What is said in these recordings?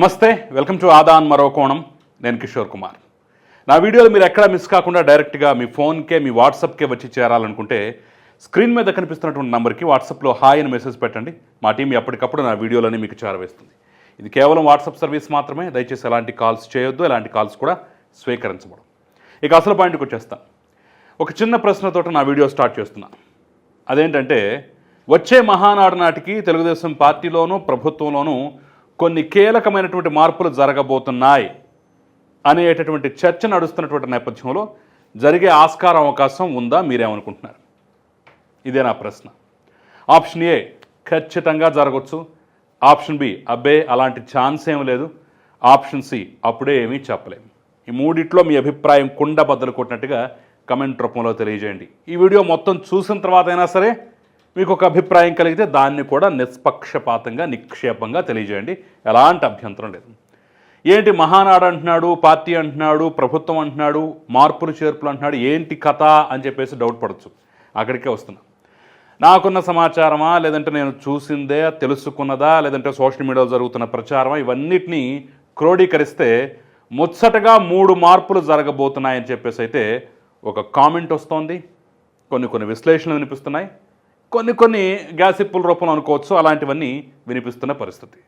నమస్తే welcome to Aadan మరో కోణం. నేను కిషోర్ కుమార్. నా వీడియోలు మీరు ఎక్కడ మిస్ కాకుండా డైరెక్ట్గా మీ ఫోన్కే మీ వాట్సాప్కే వచ్చి చేరాలనుకుంటే స్క్రీన్ మీద కనిపిస్తున్నటువంటి నంబర్కి వాట్సాప్లో హాయ్ అని మెసేజ్ పెట్టండి. మా టీం ఎప్పటికప్పుడు నా వీడియోలని మీకు చేరవేస్తుంది. ఇది కేవలం వాట్సాప్ సర్వీస్ మాత్రమే. దయచేసి ఎలాంటి కాల్స్ చేయొద్దు ఎలాంటి కాల్స్ కూడా స్వీకరించబడం ఇక అసలు పాయింట్కి వచ్చేస్తాను ఒక చిన్న ప్రశ్నతో నా వీడియో స్టార్ట్ చేస్తున్నాను అదేంటంటే వచ్చే మహానాడు నాటికి తెలుగుదేశం పార్టీలోనూ ప్రభుత్వంలోనూ కొన్ని కీలకమైనటువంటి మార్పులు జరగబోతున్నాయి అనేటటువంటి చర్చ నడుస్తున్నటువంటి నేపథ్యంలో జరిగే ఆస్కారం అవకాశం ఉందా మీరేమనుకుంటున్నారు? ఇదే నా ప్రశ్న. ఆప్షన్ ఏ ఖచ్చితంగా జరగవచ్చు ఆప్షన్ బి అబ్బే అలాంటి ఛాన్స్ ఏం లేదు. ఆప్షన్ సి అప్పుడే ఏమీ చెప్పలేము ఈ మూడిట్లో మీ అభిప్రాయం కుండ బద్దలు కొట్టినట్టుగా కమెంట్ రూపంలో తెలియజేయండి. ఈ వీడియో మొత్తం చూసిన తర్వాత అయినా సరే మీకు ఒక అభిప్రాయం కలిగితే దాన్ని కూడా నిష్పక్షపాతంగా నిక్షేపంగా తెలియజేయండి. ఎలాంటి అభ్యంతరం లేదు. ఏంటి మహానాడు అంటున్నాడు పార్టీ అంటున్నాడు ప్రభుత్వం అంటున్నాడు మార్పులు చేర్పులు అంటున్నాడు ఏంటి కథ అని చెప్పేసి డౌట్ పడచ్చు. అక్కడికే వస్తున్నా. నాకున్న సమాచారమా లేదంటే నేను చూసిందే తెలుసుకున్నదా లేదంటే సోషల్ మీడియాలో జరుగుతున్న ప్రచారమా ఇవన్నిటినీ క్రోడీకరిస్తే ముచ్చటగా మూడు మార్పులు జరగబోతున్నాయని చెప్పేసి అయితే ఒక కామెంట్ వస్తోంది. కొన్ని కొన్ని విశ్లేషణలు వినిపిస్తున్నాయి. కొన్ని కొన్ని గ్యాసిప్పుల రూపంలో అనుకోవచ్చు అలాంటివన్నీ వినిపిస్తున్న పరిస్థితి.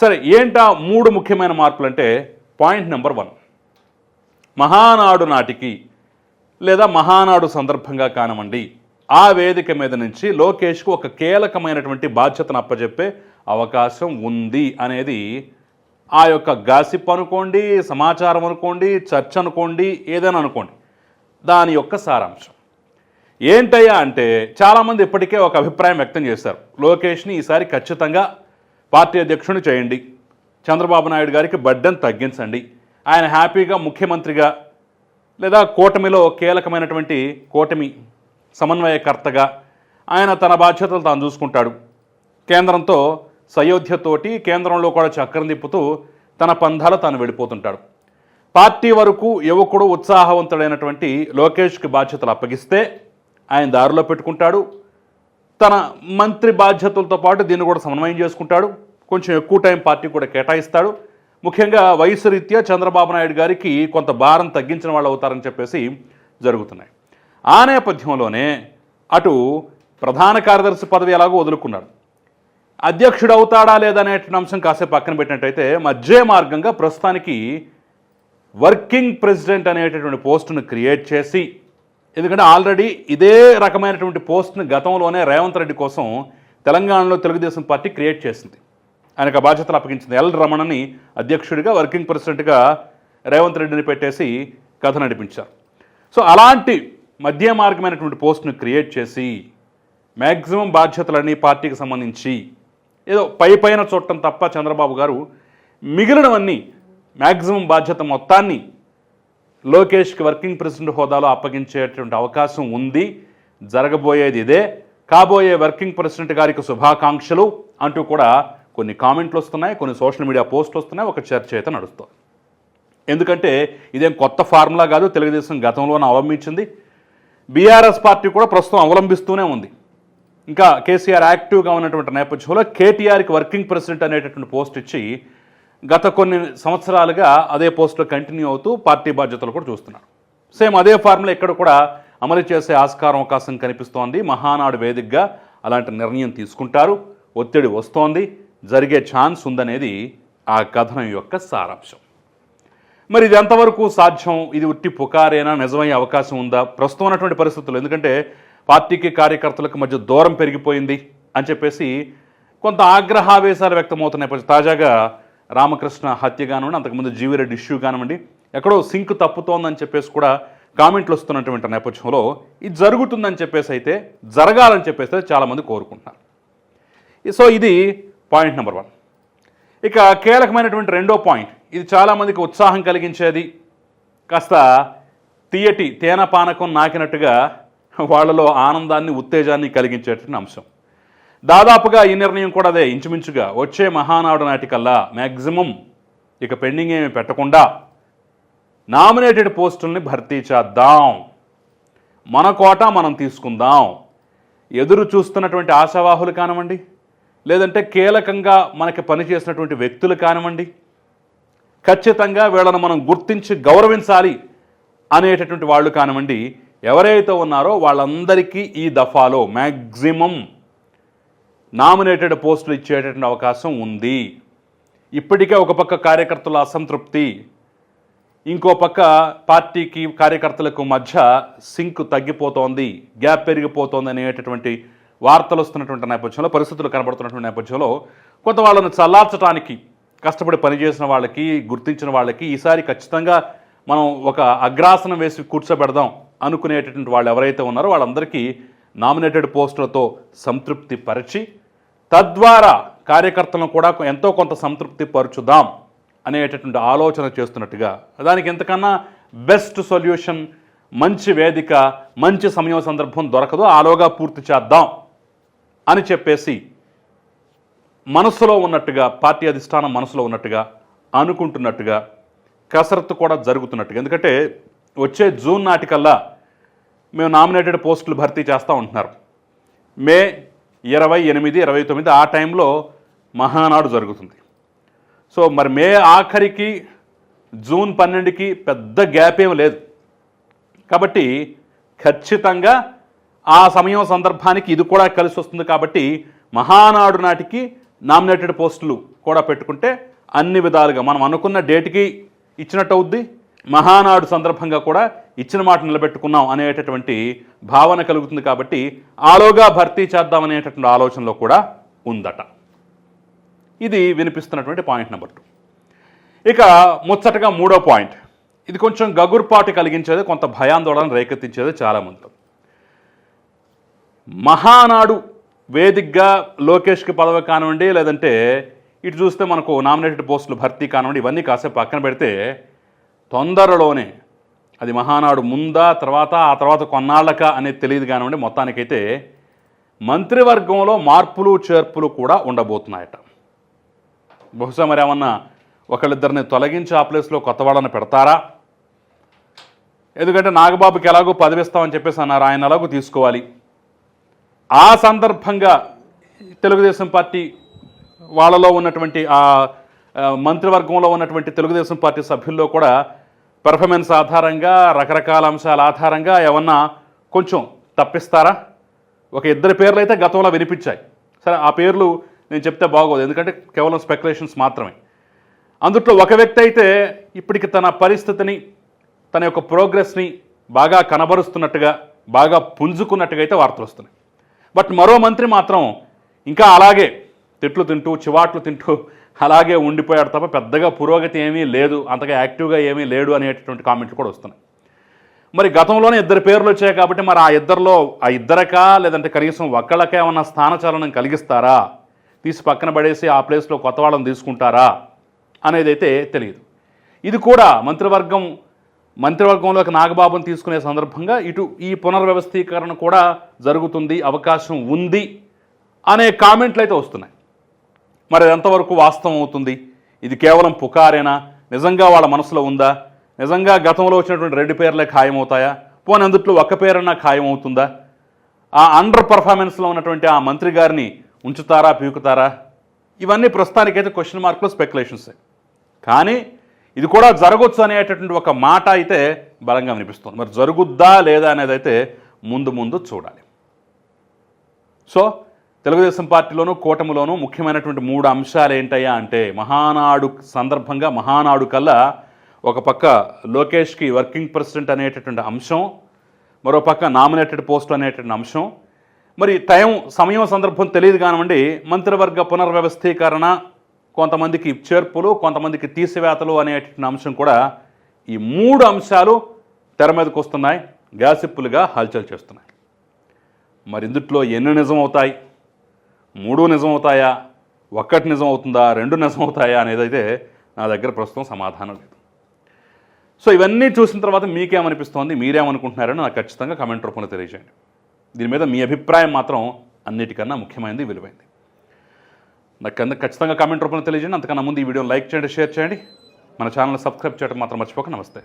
సరే ఏంటా మూడు ముఖ్యమైన మార్పులు అంటే పాయింట్ నెంబర్ వన్. మహానాడు నాటికి లేదా మహానాడు సందర్భంగా కానివ్వండి ఆ వేదిక మీద నుంచి లోకేష్కు ఒక కీలకమైనటువంటి బాధ్యతను అప్పచెప్పే అవకాశం ఉంది అనేది ఆ యొక్క గాసిప్ అనుకోండి సమాచారం అనుకోండి చర్చ అనుకోండి ఏదైనా అనుకోండి. దాని యొక్క సారాంశం. ఏంటయ్యా అంటే చాలామంది ఇప్పటికే ఒక అభిప్రాయం వ్యక్తం చేశారు. లోకేష్ని ఈసారి ఖచ్చితంగా పార్టీ అధ్యక్షుని చేయండి. చంద్రబాబు నాయుడు గారికి బడ్డను తగ్గించండి. ఆయన హ్యాపీగా ముఖ్యమంత్రిగా లేదా కూటమిలో కీలకమైనటువంటి కూటమి సమన్వయకర్తగా ఆయన తన బాధ్యతలు తాను చూసుకుంటాడు. కేంద్రంతో సయోధ్యతోటి కేంద్రంలో కూడా చక్రం తిప్పుతూ తన పంధాలు తాను వెళ్ళిపోతుంటాడు. పార్టీ వరకు యువకుడు ఉత్సాహవంతుడైనటువంటి లోకేష్కి బాధ్యతలు అప్పగిస్తే ఆయన దారిలో పెట్టుకుంటాడు. తన మంత్రి బాధ్యతలతో పాటు దీన్ని కూడా సమన్వయం చేసుకుంటాడు. కొంచెం ఎక్కువ టైం పార్టీ కూడా కేటాయిస్తాడు. ముఖ్యంగా వయసు రీత్యా చంద్రబాబు నాయుడు గారికి కొంత భారం తగ్గించిన వాళ్ళు అవుతారని చెప్పేసి జరుగుతున్నాయి. ఆ నేపథ్యంలోనే అటు ప్రధాన కార్యదర్శి పదవి ఎలాగో వదులుకున్నాడు. అధ్యక్షుడు అవుతాడా లేదనే అంశం కాసేపు పక్కన పెట్టినట్టయితే మధ్య మార్గంగా ప్రస్తుతానికి వర్కింగ్ ప్రెసిడెంట్ అనేటటువంటి పోస్టును క్రియేట్ చేసి ఎందుకంటే ఆల్రెడీ ఇదే రకమైనటువంటి పోస్ట్ని గతంలోనే రేవంత్ రెడ్డి కోసం తెలంగాణలో తెలుగుదేశం పార్టీ క్రియేట్ చేసింది. ఆయనకు బాధ్యతలు అప్పగించింది. ఎల్ రమణని అధ్యక్షుడిగా వర్కింగ్ ప్రెసిడెంట్గా రేవంత్ రెడ్డిని పెట్టేసి కథ నడిపించారు. సో అలాంటి మధ్య మార్గమైనటువంటి పోస్ట్ను క్రియేట్ చేసి మ్యాక్సిమం బాధ్యతలన్నీ పార్టీకి సంబంధించి ఏదో పై పైన చూడటం తప్ప చంద్రబాబు గారు మిగిలినవన్నీ మ్యాక్సిమం బాధ్యత మొత్తాన్ని లోకేష్కి వర్కింగ్ ప్రెసిడెంట్ హోదాలో అప్పగించేటువంటి అవకాశం ఉంది. జరగబోయేది ఇదే. కాబోయే వర్కింగ్ ప్రెసిడెంట్ గారికి శుభాకాంక్షలు అంటూ కూడా కొన్ని కామెంట్లు వస్తున్నాయి కొన్ని సోషల్ మీడియా పోస్టులు వస్తున్నాయి ఒక చర్చ అయితే నడుస్తుంది. ఎందుకంటే ఇదేం కొత్త ఫార్ములా కాదు తెలుగుదేశం గతంలోనే అవలంబించింది. బీఆర్ఎస్ పార్టీ కూడా ప్రస్తుతం అవలంబిస్తూనే ఉంది. ఇంకా కేసీఆర్ యాక్టివ్గా ఉన్నటువంటి నేపథ్యంలో కేటీఆర్కి వర్కింగ్ ప్రెసిడెంట్ అనేటటువంటి పోస్ట్ ఇచ్చి గత కొన్ని సంవత్సరాలుగా అదే పోస్టులో కంటిన్యూ అవుతూ పార్టీ బాధ్యతలు కూడా చూస్తున్నారు. సేమ్ అదే ఫార్ములా ఇక్కడ కూడా అమలు చేసే ఆస్కారం అవకాశం కనిపిస్తోంది. మహానాడు వేదికగా అలాంటి నిర్ణయం తీసుకుంటారు. ఒత్తిడి వస్తోంది. జరిగే ఛాన్స్ ఉందనేది ఆ కథనం యొక్క సారాంశం. మరి ఇది ఎంతవరకు సాధ్యం? ఇది ఉట్టి పుకారేనా? నిజమయ్యే అవకాశం ఉందా? ప్రస్తుతం ఉన్నటువంటి పరిస్థితులు ఎందుకంటే పార్టీకి కార్యకర్తలకు మధ్య దూరం పెరిగిపోయింది అని చెప్పేసి కొంత ఆగ్రహావేశాలు వ్యక్తమవుతున్నాయి. తాజాగా రామకృష్ణ హత్య కానివ్వండి అంతకుముందు జీవిరెడ్డి ఇష్యూ కానివ్వండి ఎక్కడో సింక్ తప్పుతోందని చెప్పేసి కూడా కామెంట్లు వస్తున్నటువంటి నేపథ్యంలో ఇది జరుగుతుందని చెప్పేసి అయితే జరగాలని చెప్పేసి అయితే చాలామంది కోరుకుంటున్నారు. సో ఇది పాయింట్ నెంబర్ వన్. ఇక కీలకమైనటువంటి రెండో పాయింట్ ఇది చాలామందికి ఉత్సాహం కలిగించేది. కాస్త తీయటి తేనె పానకం నాకినట్టుగా వాళ్ళలో ఆనందాన్ని ఉత్తేజాన్ని కలిగించేటువంటి అంశం. దాదాపుగా ఈ నిర్ణయం కూడా అదే ఇంచుమించుగా. వచ్చే మహానాడు నాటికల్లా మ్యాక్సిమం ఇక పెండింగ్ ఏమి పెట్టకుండా నామినేటెడ్ పోస్టుల్ని భర్తీ చేద్దాం. మన కోట మనం తీసుకుందాం. ఎదురు చూస్తున్నటువంటి ఆశావాహులు కానివ్వండి లేదంటే కీలకంగా మనకి పనిచేసినటువంటి వ్యక్తులు కానివ్వండి ఖచ్చితంగా వీళ్ళను మనం గుర్తించి గౌరవించాలి అనేటటువంటి వాళ్ళు కానివ్వండి ఎవరైతే ఉన్నారో వాళ్ళందరికీ ఈ దఫాలో మ్యాక్సిమం నామినేటెడ్ పోస్టులు ఇచ్చేటటువంటి అవకాశం ఉంది. ఇప్పటికే ఒక పక్క కార్యకర్తల అసంతృప్తి ఇంకో పక్క పార్టీకి కార్యకర్తలకు మధ్య సింక్ తగ్గిపోతోంది గ్యాప్ పెరిగిపోతోంది అనేటటువంటి వార్తలు వస్తున్నటువంటి నేపథ్యంలో పరిస్థితులు కనబడుతున్నటువంటి నేపథ్యంలో కొంత వాళ్ళను చల్లార్చడానికి కష్టపడి పనిచేసిన వాళ్ళకి గుర్తించిన వాళ్ళకి ఈసారి ఖచ్చితంగా మనం ఒక అగ్రాసనం వేసి కూర్చోబెడదాం అనుకునేటటువంటి వాళ్ళు ఎవరైతే ఉన్నారో వాళ్ళందరికీ నామినేటెడ్ పోస్టులతో సంతృప్తి పరిచి తద్వారా కార్యకర్తలను కూడా ఎంతో కొంత సంతృప్తి పరుచుదాం అనేటటువంటి ఆలోచన చేస్తున్నట్టుగా. దానికి ఎంతకన్నా బెస్ట్ సొల్యూషన్ మంచి వేదిక మంచి సమయం సందర్భం దొరకదు ఆలోగా పూర్తి చేద్దాం అని చెప్పేసి మనసులో ఉన్నట్టుగా పార్టీ అధిష్టానం మనసులో ఉన్నట్టుగా అనుకుంటున్నట్టుగా కసరత్తు కూడా జరుగుతున్నట్టుగా. ఎందుకంటే వచ్చే జూన్ నాటికల్లా మేము నామినేటెడ్ పోస్టులు భర్తీ చేస్తూ ఉంటున్నారు. మే ఇరవై ఎనిమిది ఇరవై తొమ్మిది ఆ టైంలో మహానాడు జరుగుతుంది. సో మరి మే ఆఖరికి జూన్ పన్నెండుకి పెద్ద గ్యాప్ ఏం లేదు. కాబట్టి ఖచ్చితంగా ఆ సమయం సందర్భానికి ఇది కూడా కలిసి వస్తుంది కాబట్టి మహానాడు నాటికి నామినేటెడ్ పోస్టులు కూడా పెట్టుకుంటే అన్ని విధాలుగా మనం అనుకున్న డేట్కి ఇచ్చినట్టు అవుద్ది. మహానాడు సందర్భంగా కూడా ఇచ్చిన మాట నిలబెట్టుకున్నాం అనేటటువంటి భావన కలుగుతుంది కాబట్టి ఆలోగా భర్తీ చేద్దాం అనేటటువంటి ఆలోచనలో కూడా ఉందట. ఇది వినిపిస్తున్నటువంటి పాయింట్ నెంబర్ టూ. ఇక ముచ్చటగా మూడో పాయింట్. ఇది కొంచెం గగుర్పాటు కలిగించేది కొంత భయాందోళన రేకెత్తించేది చాలామంది. మహానాడు వేదికగా లోకేష్కి పదవి కానివ్వండి లేదంటే ఇటు చూస్తే మనకు నామినేటెడ్ పోస్టులు భర్తీ కానివ్వండి ఇవన్నీ కాసేపు పక్కన పెడితే తొందరలోనే అది మహానాడు ముందా తర్వాత ఆ తర్వాత కొన్నాళ్ళక అనేది తెలియదు కానివ్వండి మొత్తానికైతే మంత్రివర్గంలో మార్పులు చేర్పులు కూడా ఉండబోతున్నాయట. బహుశా మరి ఏమన్నా ఒకళ్ళిద్దరిని తొలగించి ఆ ప్లేస్లో కొత్త వాళ్ళని పెడతారా? ఎందుకంటే నాగబాబుకి ఎలాగో పదవిస్తామని చెప్పేసి అన్నారు ఆయన ఎలాగో తీసుకోవాలి. ఆ సందర్భంగా తెలుగుదేశం పార్టీ వాళ్ళలో ఉన్నటువంటి ఆ మంత్రివర్గంలో ఉన్నటువంటి తెలుగుదేశం పార్టీ సభ్యుల్లో కూడా పెర్ఫార్మెన్స్ ఆధారంగా రకరకాల అంశాల ఆధారంగా ఏమన్నా కొంచెం తప్పిస్తారా? ఒక ఇద్దరి పేర్లు అయితే గతంలో వినిపించాయి. సరే ఆ పేర్లు నేను చెప్తే బాగోదు. ఎందుకంటే కేవలం స్పెక్యులేషన్స్ మాత్రమే. అందుట్లో ఒక వ్యక్తి అయితే ఇప్పటికి తన పరిస్థితిని తన యొక్క ప్రోగ్రెస్ని బాగా కనబరుస్తున్నట్టుగా బాగా పుంజుకున్నట్టుగా అయితే వార్తలు వస్తున్నాయి. బట్ మరో మంత్రి మాత్రం ఇంకా అలాగే తిట్లు తింటూ చివాట్లు తింటూ అలాగే ఉండిపోయాడు తప్ప పెద్దగా పురోగతి ఏమీ లేదు అంతగా యాక్టివ్గా ఏమీ లేడు అనేటటువంటి కామెంట్లు కూడా వస్తున్నాయి. మరి గతంలోనే ఇద్దరు పేర్లు వచ్చాయి కాబట్టి మరి ఆ ఇద్దరిలో ఆ ఇద్దరకా లేదంటే కనీసం ఒక్కళ్ళకే ఏమన్నా స్థానచలనం కలిగిస్తారా? తీసి పక్కన పడేసి ఆ ప్లేస్లో కొత్త వాళ్ళని తీసుకుంటారా? అనేది అయితే తెలియదు. ఇది కూడా మంత్రివర్గం మంత్రివర్గంలోకి నాగబాబును తీసుకునే సందర్భంగా ఇటు ఈ పునర్వ్యవస్థీకరణ కూడా జరుగుతుంది అవకాశం ఉంది అనే కామెంట్లు అయితే వస్తున్నాయి. మరి ఎంతవరకు వాస్తవం అవుతుంది? ఇది కేవలం పుకారేనా? నిజంగా వాళ్ళ మనసులో ఉందా? నిజంగా గతంలో వచ్చినటువంటి రెండు పేర్లే ఖాయమవుతాయా? పోనీ అందుట్లో ఒక్క పేరన్నా ఖాయమవుతుందా? ఆ అండర్ పర్ఫార్మెన్స్లో ఉన్నటువంటి ఆ మంత్రి గారిని ఉంచుతారా పీకుతారా? ఇవన్నీ ప్రస్తుతానికైతే క్వశ్చన్ మార్కులు స్పెక్యులేషన్స్ కానీ ఇది కూడా జరగొచ్చు అనేటటువంటి ఒక మాట అయితే బలంగా అనిపిస్తుంది మరి జరుగుద్దా లేదా అనేది అయితే ముందు ముందు చూడాలి. సో తెలుగుదేశం పార్టీలోనూ కూటమిలోనూ ముఖ్యమైనటువంటి మూడు అంశాలు ఏంటయ్యా అంటే మహానాడు సందర్భంగా మహానాడు కల్లా ఒక పక్క లోకేష్కి వర్కింగ్ ప్రెసిడెంట్ అనేటటువంటి అంశం మరో పక్క నామినేటెడ్ పోస్ట్ అనేటటువంటి అంశం. మరి టైం సమయం సందర్భం తెలియదు కానివ్వండి మంత్రివర్గ పునర్వ్యవస్థీకరణ కొంతమందికి చేర్పులు కొంతమందికి తీసివేతలు అనేటటువంటి అంశం కూడా ఈ మూడు అంశాలు తెర మీదకు వస్తున్నాయి గ్యాసిప్పులుగా హల్చల్ చేస్తున్నాయి. మరి ఇందుట్లో ఎన్ని నిజం అవుతాయి మూడు నిజం అవుతాయా ఒక్కటి నిజం అవుతుందా రెండు నిజం అవుతాయా అనేది అయితే నా దగ్గర ప్రస్తుతం సమాధానం లేదు. సో ఇవన్నీ చూసిన తర్వాత మీకేమనిపిస్తోంది? మీరేమనుకుంటున్నారని నాకు ఖచ్చితంగా కమెంట్ రూపంలో తెలియజేయండి. దీని మీద మీ అభిప్రాయం మాత్రం అన్నిటికన్నా ముఖ్యమైనది విలువైంది నాకు కింద ఖచ్చితంగా కామెంట్ రూపంలో తెలియజేయండి. అంతకన్నా ముందు ఈ వీడియోని లైక్ చేయండి షేర్ చేయండి. మన ఛానల్ సబ్స్క్రైబ్ చేయడం మాత్రం మర్చిపోక. నమస్తే.